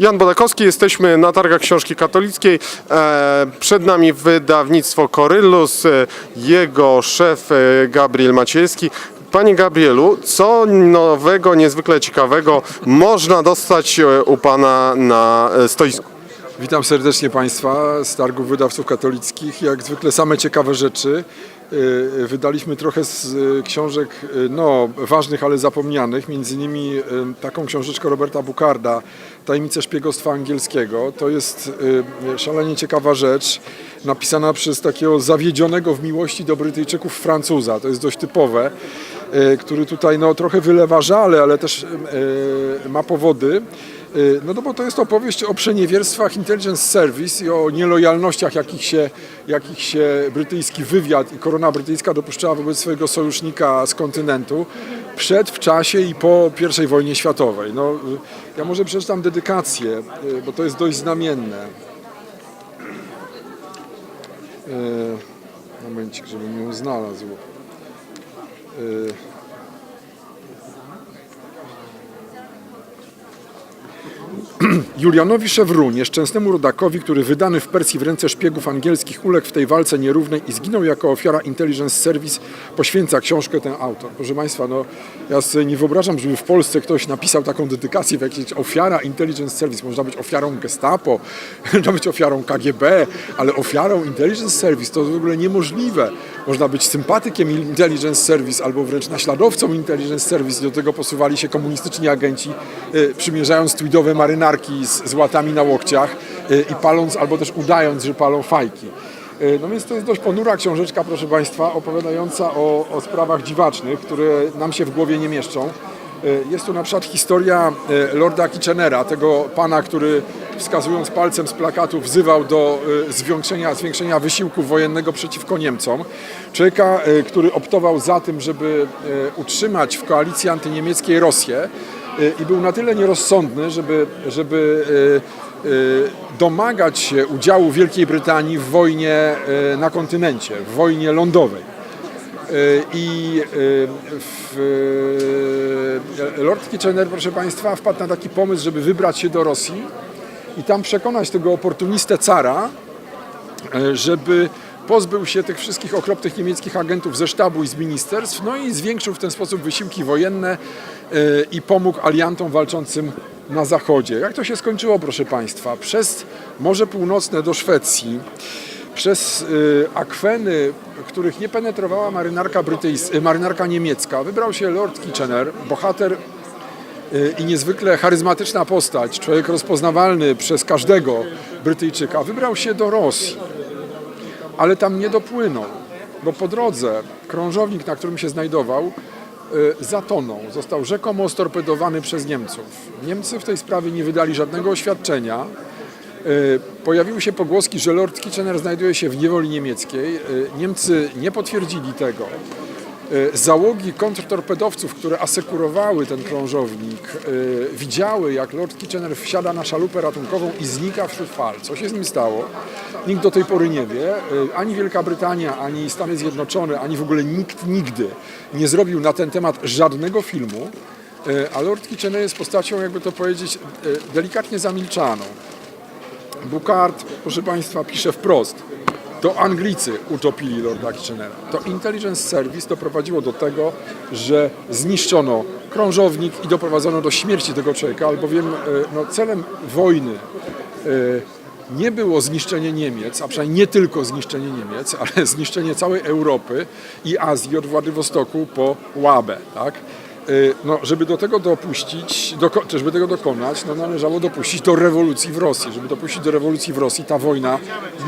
Jan Bodakowski, jesteśmy na targach książki katolickiej. E, Przed nami wydawnictwo Korylus, e, jego szef e, Gabriel Maciejski. Panie Gabrielu, co nowego, niezwykle ciekawego można dostać u Pana na stoisku? Witam serdecznie Państwa z Targów Wydawców Katolickich. Jak zwykle same ciekawe rzeczy. Y, Wydaliśmy trochę z y, książek y, no, ważnych, ale zapomnianych. Między innymi taką książeczkę Roberta Bukarda, Tajemnice szpiegostwa angielskiego. To jest szalenie ciekawa rzecz, napisana przez takiego zawiedzionego w miłości do Brytyjczyków Francuza. To jest dość typowe, który tutaj no, trochę wylewa żale, ale też ma powody. Y, No to bo to jest opowieść o przeniewierstwach Intelligence Service i o nielojalnościach, jakich się, jakich się brytyjski wywiad i korona brytyjska dopuszczała wobec swojego sojusznika z kontynentu przed, w czasie i po I wojnie światowej. No, y, ja może przeczytam dedykację, y, bo to jest dość znamienne. Momencik, żebym ją znalazł. Julianowi Chevroux, nieszczęsnemu rodakowi, który wydany w Persji w ręce szpiegów angielskich uległ w tej walce nierównej i zginął jako ofiara Intelligence Service, poświęca książkę ten autor. Proszę Państwa, no, ja sobie nie wyobrażam, żeby w Polsce ktoś napisał taką dedykację w jakiejś ofiara Intelligence Service. Można być ofiarą Gestapo, można być ofiarą KGB, ale ofiarą Intelligence Service to w ogóle niemożliwe. Można być sympatykiem Intelligence Service albo wręcz naśladowcą Intelligence Service. Do tego posuwali się komunistyczni agenci, y, przymierzając tweedowe z, z łatami na łokciach y, i paląc albo też udając, że palą fajki. Y, No więc to jest dość ponura książeczka, proszę Państwa, opowiadająca o, o sprawach dziwacznych, które nam się w głowie nie mieszczą. Y, Jest tu na przykład historia Lorda Kitchenera, tego pana, który wskazując palcem z plakatu wzywał do zwiększenia, zwiększenia wysiłku wojennego przeciwko Niemcom. Człowieka, który optował za tym, żeby utrzymać w koalicji antyniemieckiej Rosję i był na tyle nierozsądny, żeby, żeby y, y, domagać się udziału Wielkiej Brytanii w wojnie y, na kontynencie, w wojnie lądowej. Y, I y, y, Lord Kitchener, proszę Państwa, wpadł na taki pomysł, żeby wybrać się do Rosji i tam przekonać tego oportunistę cara, y, żeby pozbył się tych wszystkich okropnych niemieckich agentów ze sztabu i z ministerstw, no i zwiększył w ten sposób wysiłki wojenne y, i pomógł aliantom walczącym na zachodzie. Jak to się skończyło, proszę Państwa? Przez Morze Północne do Szwecji, przez y, akweny, których nie penetrowała marynarka, brytyjs- y, marynarka niemiecka, wybrał się Lord Kitchener, bohater i niezwykle charyzmatyczna postać, człowiek rozpoznawalny przez każdego Brytyjczyka, wybrał się do Rosji, ale tam nie dopłynął, bo po drodze krążownik, na którym się znajdował, y, zatonął. Został rzekomo storpedowany przez Niemców. Niemcy w tej sprawie nie wydali żadnego oświadczenia. Y, Pojawiły się pogłoski, że Lord Kitchener znajduje się w niewoli niemieckiej. Y, Niemcy nie potwierdzili tego. Y, Załogi kontrtorpedowców, które asekurowały ten krążownik, y, widziały, jak Lord Kitchener wsiada na szalupę ratunkową i znika wśród fal. Co się z nim stało? Nikt do tej pory nie wie. Y, Ani Wielka Brytania, ani Stany Zjednoczone, ani w ogóle nikt nigdy nie zrobił na ten temat żadnego filmu. A Lord Kitchener jest postacią, jakby to powiedzieć, delikatnie zamilczaną. Bukart, proszę Państwa, pisze wprost. To Anglicy utopili Lorda Kitchenera. To Intelligence Service doprowadziło do tego, że zniszczono krążownik i doprowadzono do śmierci tego człowieka, albowiem e, no, celem wojny e, nie było zniszczenie Niemiec, a przynajmniej nie tylko zniszczenie Niemiec, ale zniszczenie całej Europy i Azji od Władywostoku po Łabę. Tak? Y, No, żeby do tego dopuścić, czy żeby tego dokonać, no, należało dopuścić do rewolucji w Rosji. Żeby dopuścić do rewolucji w Rosji, ta wojna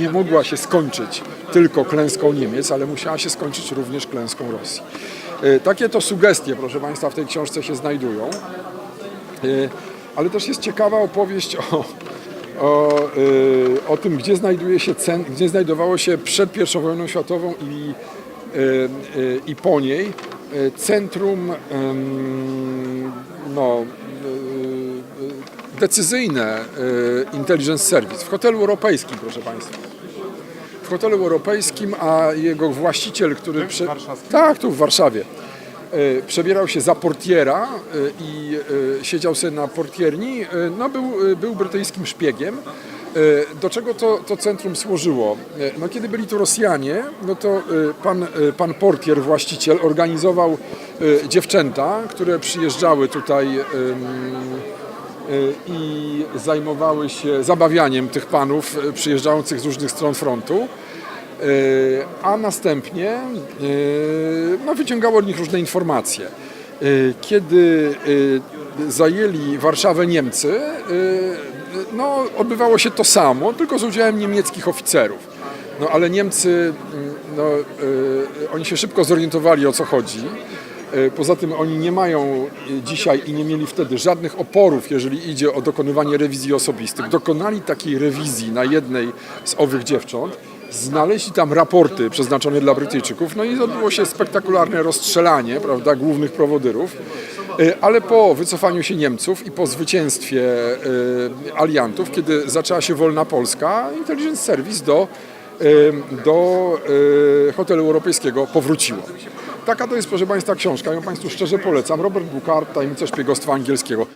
nie mogła się skończyć tylko klęską Niemiec, ale musiała się skończyć również klęską Rosji. Y, Takie to sugestie, proszę Państwa, w tej książce się znajdują. Y, Ale też jest ciekawa opowieść o, o, o tym, gdzie, znajduje się gdzie znajdowało się przed I wojną światową i, i po niej centrum ym, no, y, y, decyzyjne Intelligence Service w hotelu europejskim, proszę Państwa. W hotelu europejskim, a jego właściciel, który... Prze... Tak, tu w Warszawie. e, przebierał się za portiera e, i e, siedział sobie na portierni, e, no był, e, był brytyjskim szpiegiem. E, Do czego to, to centrum służyło? E, No, kiedy byli tu Rosjanie, no to e, pan, pan portier, właściciel, organizował dziewczęta, które przyjeżdżały tutaj i zajmowały się zabawianiem tych panów przyjeżdżających z różnych stron frontu. A następnie no, wyciągało od nich różne informacje. E, Kiedy e, zajęli Warszawę Niemcy, e, no, odbywało się to samo, tylko z udziałem niemieckich oficerów. No, ale Niemcy, mm, no, oni się szybko zorientowali o co chodzi. Poza tym oni nie mają dzisiaj i nie mieli wtedy żadnych oporów, jeżeli idzie o dokonywanie rewizji osobistych. Dokonali takiej rewizji na jednej z owych dziewcząt, znaleźli tam raporty przeznaczone dla Brytyjczyków, no i odbyło się spektakularne rozstrzelanie, prawda, głównych prowodyrów. E, Ale po wycofaniu się Niemców i po zwycięstwie e, aliantów, kiedy zaczęła się wolna Polska, Intelligence Service do e, do hotelu europejskiego powróciło. Taka to jest, proszę Państwa, książka. Ja Państwu szczerze polecam. Robert Bukart, Tajemnica szpiegostwa angielskiego.